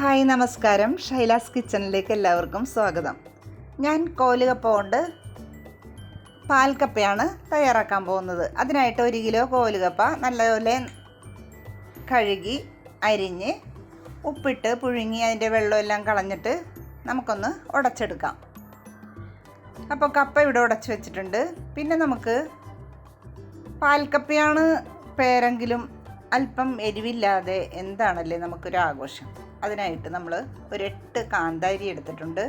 Hi നമസ്കാരം. ഷൈലാസ് കിച്ചണിലേക്ക് എല്ലാവർക്കും സ്വാഗതം. ഞാൻ കോലുകപ്പ കൊണ്ട് പാൽക്കപ്പയാണ് തയ്യാറാക്കാൻ പോകുന്നത്. അതിനായിട്ട് ഒരു കിലോ കോലുകപ്പ നല്ലപോലെ കഴുകി അരിഞ്ഞ് ഉപ്പിട്ട് പുഴുങ്ങി അതിന്റെ വെള്ളമെല്ലാം കളഞ്ഞിട്ട് നമുക്കൊന്ന് ഉടച്ചെടുക്കാം. അപ്പോൾ കപ്പ ഇവിടെ ഉടച്ച് വെച്ചിട്ടുണ്ട്. പിന്നെ നമുക്ക് പാൽക്കപ്പയാണ് പേരെങ്കിലും അല്പം എരിവില്ലാതെ എന്താണല്ലേ നമുക്കൊരു ആഘോഷം അതിനായിട്ട് നമ്മൾ ഒരു എട്ട് കാന്താരി എടുത്തിട്ടുണ്ട്.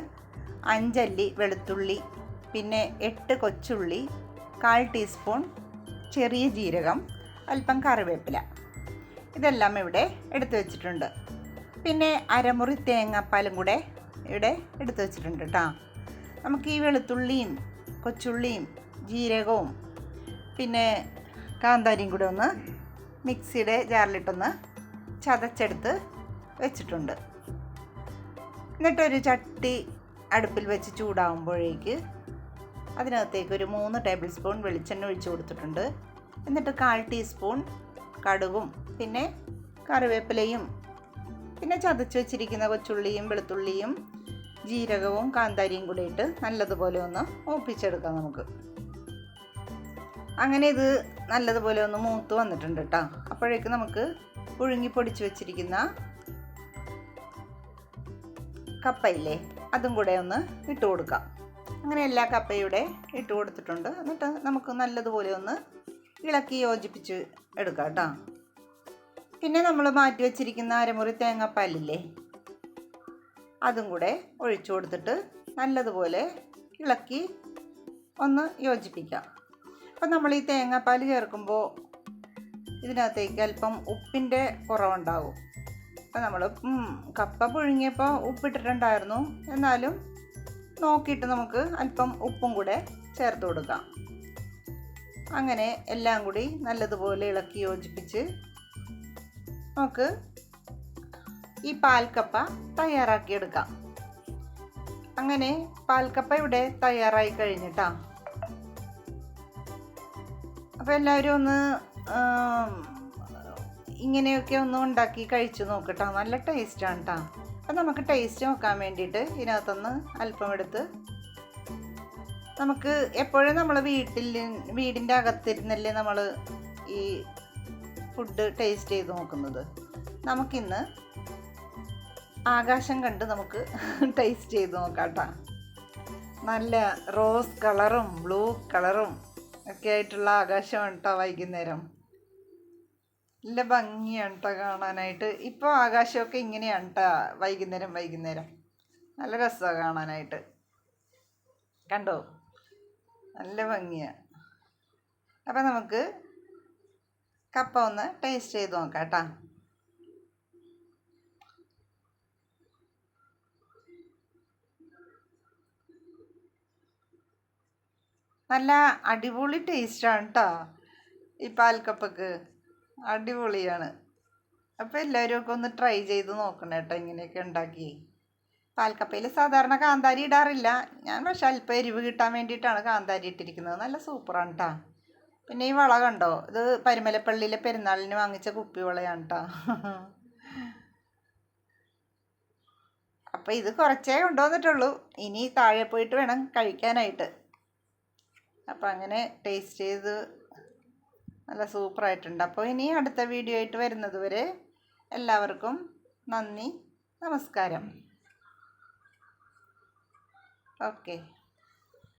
അഞ്ചല്ലി വെളുത്തുള്ളി പിന്നെ എട്ട് കൊച്ചുള്ളി കാൽ ടീസ്പൂൺ ചെറിയ ജീരകം അല്പം കറിവേപ്പില. ഇതെല്ലാം ഇവിടെ എടുത്തു വെച്ചിട്ടുണ്ട്. പിന്നെ അരമുറി തേങ്ങാപ്പാലും കൂടെ ഇവിടെ എടുത്തു വെച്ചിട്ടുണ്ട് കേട്ടോ നമുക്ക് ഈ വെളുത്തുള്ളിയും കൊച്ചുള്ളിയും ജീരകവും പിന്നെ കാന്താരിയും കൂടെ ഒന്ന് മിക്സിയുടെ ജാറിലിട്ടൊന്ന് ചതച്ചെടുത്ത് വെച്ചിട്ടുണ്ട്. എന്നിട്ടൊരു ചട്ടി അടുപ്പിൽ വെച്ച് ചൂടാകുമ്പോഴേക്ക് അതിനകത്തേക്ക് ഒരു മൂന്ന് ടേബിൾ സ്പൂൺ വെളിച്ചെണ്ണ ഒഴിച്ചു കൊടുത്തിട്ടുണ്ട്. എന്നിട്ട് കാൽ ടീസ്പൂൺ കടുകും പിന്നെ കറിവേപ്പിലയും പിന്നെ ചതച്ച് വെച്ചിരിക്കുന്ന കൊച്ചുള്ളിയും വെളുത്തുള്ളിയും ജീരകവും കാന്താരിയും കൂടെ ഇട്ട് നല്ലതുപോലെ ഒന്ന് ഒപ്പിച്ചെടുക്കാം നമുക്ക്. അങ്ങനെ ഇത് നല്ലതുപോലെ ഒന്ന് മൂത്ത് വന്നിട്ടുണ്ട് കേട്ടോ അപ്പോഴേക്ക് നമുക്ക് പുഴുങ്ങി പൊടിച്ച് വെച്ചിരിക്കുന്ന കപ്പയില്ലേ അതും കൂടെ ഒന്ന് ഇട്ട് കൊടുക്കാം. അങ്ങനെ എല്ലാ കപ്പയുടെ ഇട്ട് കൊടുത്തിട്ടുണ്ട്. എന്നിട്ട് നമുക്ക് നല്ലതുപോലെ ഒന്ന് ഇളക്കി യോജിപ്പിച്ച് എടുക്കാം കേട്ടോ. പിന്നെ നമ്മൾ മാറ്റി വെച്ചിരിക്കുന്ന അരമുറി തേങ്ങാപ്പാലില്ലേ അതും കൂടെ ഒഴിച്ചു കൊടുത്തിട്ട് നല്ലതുപോലെ ഇളക്കി ഒന്ന് യോജിപ്പിക്കാം. അപ്പം നമ്മൾ ഈ തേങ്ങാപ്പാൽ ചേർക്കുമ്പോൾ ഇതിനകത്തേക്ക് അല്പം ഉപ്പിന്റെ കുറവുണ്ടാവും. അപ്പം നമ്മൾ കപ്പ പുഴുങ്ങിയപ്പോൾ ഉപ്പിട്ടിട്ടുണ്ടായിരുന്നു. എന്നാലും നോക്കിയിട്ട് നമുക്ക് അല്പം ഉപ്പും കൂടെ ചേർത്ത് കൊടുക്കാം. അങ്ങനെ എല്ലാം കൂടി നല്ലതുപോലെ ഇളക്കി യോജിപ്പിച്ച് നമുക്ക് ഈ പാൽക്കപ്പ തയ്യാറാക്കിയെടുക്കാം അങ്ങനെ പാൽക്കപ്പ ഇവിടെ തയ്യാറായി കഴിഞ്ഞിട്ടാ. അപ്പോൾ എല്ലാവരും ഒന്ന് ഇങ്ങനെയൊക്കെ ഒന്ന് ഉണ്ടാക്കി കഴിച്ച് നോക്കട്ടോ. നല്ല ടേസ്റ്റാണ് കേട്ടോ അപ്പം നമുക്ക് ടേസ്റ്റ് നോക്കാൻ വേണ്ടിയിട്ട് ഇതിനകത്തൊന്ന് അല്പം എടുത്ത് നമുക്ക് എപ്പോഴും നമ്മൾ വീട്ടിൽ വീടിന്റെ അകത്തിരുന്നല്ലേ നമ്മൾ ഈ ഫുഡ് ടേസ്റ്റ് ചെയ്ത് നോക്കുന്നത്. നമുക്കിന്ന് ആകാശം കണ്ട് നമുക്ക് ടേസ്റ്റ് ചെയ്ത് നോക്കാം കേട്ടോ നല്ല റോസ് കളറും ബ്ലൂ കളറും ഒക്കെ ആയിട്ടുള്ള ആകാശമാണ് കേട്ടോ വൈകുന്നേരം. നല്ല ഭംഗിയാണ് കേട്ടോ കാണാനായിട്ട്. ഇപ്പോൾ ആകാശമൊക്കെ ഇങ്ങനെയാണ് കേട്ടോ വൈകുന്നേരം വൈകുന്നേരം. നല്ല രസമാണ് കാണാനായിട്ട്. കണ്ടോ? നല്ല ഭംഗിയാണ് അപ്പം നമുക്ക് കപ്പ ഒന്ന് ടേസ്റ്റ് ചെയ്ത് നോക്കാം കേട്ടോ നല്ല അടിപൊളി ടേസ്റ്റാണ് കേട്ടോ ഈ പാൽക്കപ്പക്ക്. അടിപൊളിയാണ്. അപ്പോൾ എല്ലാവരും ഒക്കെ ഒന്ന് ട്രൈ ചെയ്ത് നോക്കണം കേട്ടോ ഇങ്ങനെയൊക്കെ ഉണ്ടാക്കി. പാൽക്കപ്പയിൽ സാധാരണ കാന്താരി ഇടാറില്ല. ഞാൻ പക്ഷെ അല്പം എരിവ് കിട്ടാൻ വേണ്ടിയിട്ടാണ് കാന്താരി ഇട്ടിരിക്കുന്നത്. നല്ല സൂപ്പറാണ് കേട്ടോ പിന്നെ ഈ വള കണ്ടോ? ഇത് പരുമലപ്പള്ളിയിലെ പെരുന്നാളിന് വാങ്ങിച്ച കുപ്പി വളയാണ് കേട്ടോ അപ്പോൾ ഇത് കുറച്ചേ കൊണ്ടുവന്നിട്ടുള്ളൂ. ഇനി താഴെ പോയിട്ട് വേണം കഴിക്കാനായിട്ട്. അപ്പോൾ അങ്ങനെ ടേസ്റ്റ് ചെയ്ത് നല്ല സൂപ്പറായിട്ടുണ്ട്. അപ്പോൾ ഇനി അടുത്ത വീഡിയോ ആയിട്ട് വരുന്നത് വരെ എല്ലാവർക്കും നന്ദി. നമസ്കാരം. ഓക്കെ.